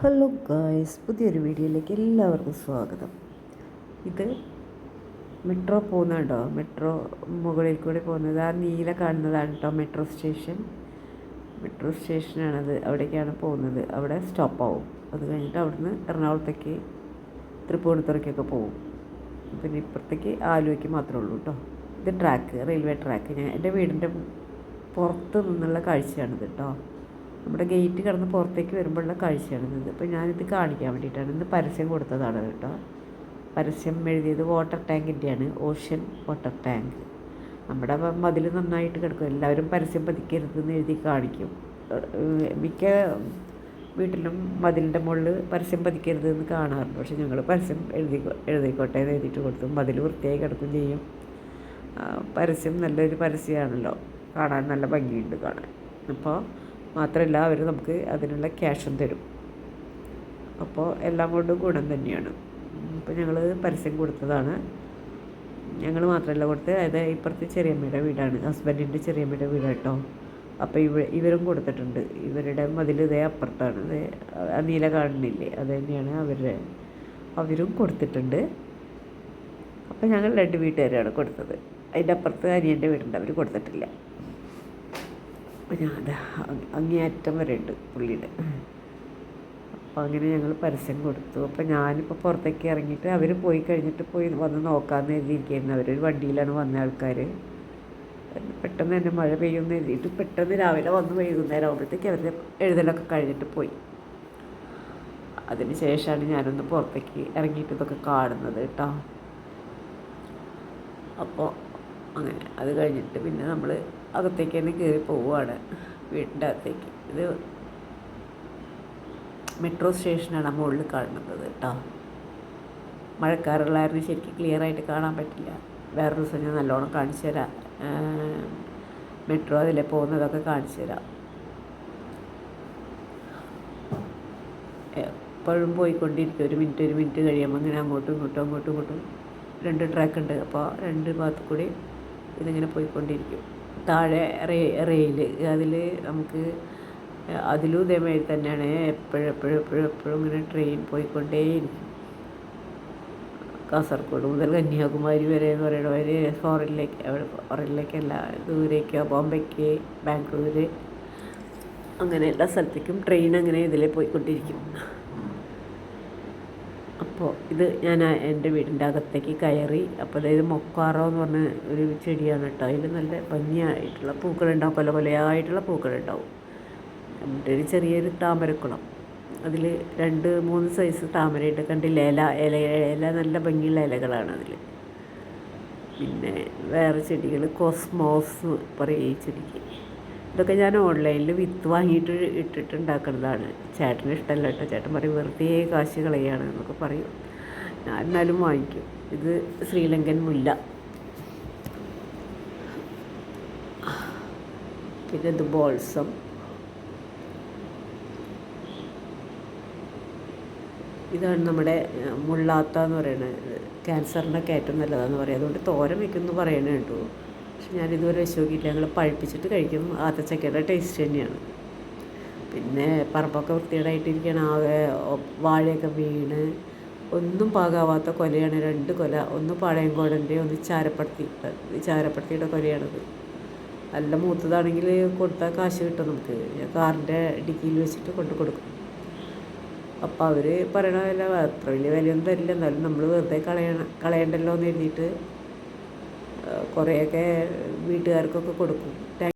Hello guys പുതിയൊരു വീഡിയോയിലേക്ക് എല്ലാവർക്കും സ്വാഗതം. ഇത് മെട്രോ പോകുന്നുണ്ടോ മെട്രോ മുകളിൽ കൂടി പോകുന്നത്. ആ നീല കാണുന്നതാണ് കേട്ടോ മെട്രോ സ്റ്റേഷൻ മെട്രോ സ്റ്റേഷനാണത് അവിടേക്കാണ് പോകുന്നത്. അവിടെ സ്റ്റോപ്പ് ആവും. അത് കഴിഞ്ഞിട്ട് അവിടുന്ന് എറണാകുളത്തേക്ക് തൃപ്പൂണിത്തുറയ്ക്കൊക്കെ പോകും. പിന്നെ ഇപ്പുറത്തേക്ക് ആലുവയ്ക്ക് മാത്രമേ ഉള്ളൂ കേട്ടോ ഇത് ട്രാക്ക് റെയിൽവേ ട്രാക്ക് ഞാൻ എന്റെ വീടിന്റെ പുറത്ത് നിന്നുള്ള കാഴ്ചയാണിത് കേട്ടോ നമ്മുടെ ഗേറ്റ് കടന്ന് പുറത്തേക്ക് വരുമ്പോഴുള്ള കാഴ്ചയാണിത് അപ്പോൾ ഞാനിത് കാണിക്കാൻ വേണ്ടിയിട്ടാണ്. ഇന്ന് പരസ്യം കൊടുത്തതാണ് കേട്ടോ. പരസ്യം എഴുതിയത് വാട്ടർ ടാങ്കിന്റെയാണ് ഓഷ്യൻ വാട്ടർ ടാങ്ക് നമ്മുടെ മതിൽ നന്നായിട്ട് കിടക്കും. എല്ലാവരും പരസ്യം പതിക്കരുതെന്ന് എഴുതി കാണിക്കും. മിക്ക വീട്ടിലും മതിലിന്റെ മുകളിൽ പരസ്യം പതിക്കരുത് എന്ന് കാണാറുണ്ട്. പക്ഷെ ഞങ്ങൾ പരസ്യം എഴുതി എഴുതിക്കോട്ടെ എന്ന് എഴുതിയിട്ട് കൊടുത്തു. മതിൽ വൃത്തിയായി കിടക്കും ചെയ്യും. പരസ്യം നല്ലൊരു പരസ്യമാണല്ലോ. കാണാൻ നല്ല ഭംഗിയുണ്ട് കാണാൻ. അപ്പോൾ മാത്രമല്ല അവർ നമുക്ക് അതിനുള്ള ക്യാഷും തരും. അപ്പോൾ എല്ലാം കൊണ്ടും ഗുണം തന്നെയാണ്. അപ്പോൾ ഞങ്ങൾ പരസ്യം കൊടുത്തതാണ്. ഞങ്ങൾ മാത്രമല്ല കൊടുത്തത്. അതായത് ഇപ്പുറത്ത് ചെറിയമ്മയുടെ വീടാണ്. ഹസ്ബൻഡിന്റെ ചെറിയമ്മയുടെ വീട് കേട്ടോ. അപ്പോൾ ഇവ ഇവരും കൊടുത്തിട്ടുണ്ട്. ഇവരുടെ മതിൽ ഇതേ അപ്പുറത്താണ്. ഇത് നീല കാണുന്നില്ലേ അത് തന്നെയാണ് അവരുടെ അവരും കൊടുത്തിട്ടുണ്ട്. അപ്പോൾ ഞങ്ങൾ രണ്ട് വീട്ടുകാരാണ് കൊടുത്തത്. അതിന്റെ അപ്പുറത്ത് അനിയന്റെ വീടുണ്ട്. അവർ കൊടുത്തിട്ടില്ല. അപ്പോൾ ഞാൻ അത് അങ്ങേയറ്റം വരെ ഉണ്ട് പുള്ളിയുടെ. അപ്പോൾ അങ്ങനെ ഞങ്ങൾ പരസ്യം കൊടുത്തു. അപ്പോൾ ഞാനിപ്പോൾ പുറത്തേക്ക് ഇറങ്ങിയിട്ട് അവർ പോയി കഴിഞ്ഞിട്ട് പോയി വന്ന് നോക്കാമെന്ന് എഴുതിയിരിക്കുന്നു ഒരു വണ്ടിയിലാണ് വന്ന ആൾക്കാർ പെട്ടെന്ന് തന്നെ മഴ പെയ്യുമെന്ന് എഴുതിയിട്ട് പെട്ടെന്ന് രാവിലെ വന്ന് വൈകുന്നേരം ആകുമ്പോഴത്തേക്ക് അവരുടെ എഴുതലൊക്കെ കഴിഞ്ഞിട്ട് പോയി. അതിന് ശേഷമാണ് ഞാനൊന്ന് പുറത്തേക്ക് ഇറങ്ങിയിട്ട് ഇതൊക്കെ കാണുന്നത് കേട്ടോ. അപ്പോൾ അങ്ങനെ അത് കഴിഞ്ഞിട്ട് പിന്നെ നമ്മൾ അകത്തേക്ക് തന്നെ കയറി പോവുകയാണ്. വീടിന്റെ അകത്തേക്ക് ഇത് മെട്രോ സ്റ്റേഷനാണ് മുകളിൽ കാണുന്നത് കേട്ടോ. മഴക്കാറുള്ളായിരുന്നു ശരിക്കും ക്ലിയർ ആയിട്ട് കാണാൻ പറ്റില്ല. വേറൊരു ദിവസം ഞാൻ നല്ലോണം കാണിച്ചു തരാം. മെട്രോ അതിലെ പോകുന്നതൊക്കെ കാണിച്ചു തരാം. എപ്പോഴും പോയിക്കൊണ്ടിരിക്കും. ഒരു മിനിറ്റ് ഒരു മിനിറ്റ് കഴിയുമ്പോൾ ഇങ്ങനെ അങ്ങോട്ടും ഇങ്ങോട്ടും അങ്ങോട്ടും ഇങ്ങോട്ടും. രണ്ട് ട്രാക്ക് ഉണ്ട്. അപ്പോൾ രണ്ട് ഭാഗത്ത് കൂടി ഇതിങ്ങനെ പോയിക്കൊണ്ടിരിക്കും. താഴെ റെയിൽ അതിൽ നമുക്ക് അതിലും ഇതേമാതിരി തന്നെയാണ്. എപ്പോഴും എപ്പോഴും എപ്പോഴും എപ്പോഴും ഇങ്ങനെ ട്രെയിൻ പോയിക്കൊണ്ടേയിരിക്കും. കാസർഗോഡ് മുതൽ കന്യാകുമാരി വരെ എന്ന് പറയണവർ ഫോറിനിലേക്ക് അവിടെ ഫോറിനിലേക്കല്ല ദൂരേക്ക്. ബോംബെക്ക് ബാംഗ്ലൂർ അങ്ങനെ എല്ലാ സ്ഥലത്തേക്കും ട്രെയിൻ അങ്ങനെ ഇതിൽ പോയിക്കൊണ്ടിരിക്കും. അപ്പോൾ ഇത് ഞാൻ എന്റെ വീടിന്റെ അകത്തേക്ക് കയറി. അപ്പോൾ അതായത് മൊക്കാറോ എന്ന് പറഞ്ഞ ഒരു ചെടിയാണ് കേട്ടോ. അതിൽ നല്ല ഭംഗിയായിട്ടുള്ള പൂക്കളുണ്ടാവും പല പലയായിട്ടുള്ള പൂക്കളുണ്ടാവും എന്നിട്ട് ഒരു ചെറിയൊരു താമരക്കുളം. അതിൽ രണ്ട് മൂന്ന് സൈസ് താമരയുണ്ട് കണ്ടില്ല? ഇല ഇല ഇല നല്ല ഭംഗിയുള്ള ഇലകളാണ് അതിൽ. പിന്നെ വേറെ ചെടികൾ കോസ്മോസ് പറയും ഈ ചെടിക്ക്. ഇതൊക്കെ ഞാൻ ഓൺലൈനിൽ വിത്ത് വാങ്ങിയിട്ട് ഇട്ടിട്ട് ഉണ്ടാക്കുന്നതാണ് ചേട്ടന് ഇഷ്ടമല്ല കേട്ടോ. ചേട്ടൻ പറയും വെറുതെ കാശ് കളയാണ് എന്നൊക്കെ പറയും. ഞാൻ എന്നാലും വാങ്ങിക്കും. ഇത് ശ്രീലങ്കൻ മുല്ല. പിന്നെ ഇത് ബോൾസം. ഇതാണ് നമ്മുടെ മുള്ളാത്ത എന്ന് പറയുന്നത്. ക്യാൻസറിനൊക്കെ ഏറ്റവും നല്ലതാണെന്ന് പറയും. അതുകൊണ്ട് തോരം വയ്ക്കുമെന്ന് പറയണേ കേട്ടോ. പക്ഷെ ഞാൻ ഇതുവരെ വെച്ച് നോക്കിയില്ല ഞങ്ങൾ പഴുപ്പിച്ചിട്ട് കഴിക്കും. ആത്തച്ചക്കയുടെ ടേസ്റ്റ് തന്നെയാണ്. പിന്നെ പറമ്പൊക്കെ വൃത്തികേടായിട്ടിരിക്കുകയാണ് ആകെ വാഴയൊക്കെ വീണ് ഒന്നും പാകാവാത്ത കൊലയാണ്. രണ്ട് കൊല. ഒന്ന് പാളയംകോടന്റെ ഒന്ന് ചാരപ്പടത്തി ചാരപ്പടത്തിയുടെ കൊലയാണത്. നല്ല മൂത്തതാണെങ്കിൽ കൊടുത്താൽ കാശ് കിട്ടും നമുക്ക്. കാറിന്റെ ഡിക്കിയിൽ വെച്ചിട്ട് കൊണ്ട് കൊടുക്കും. അപ്പോൾ അവർ പറയണ വില അത്ര വലിയ വിലയൊന്നും തരില്ല. എന്നാലും നമ്മൾ വെറുതെ കളയണം കളയണ്ടല്ലോ എന്ന് എഴുതിയിട്ട് കുറേയൊക്കെ വീട്ടുകാർക്കൊക്കെ കൊടുക്കും.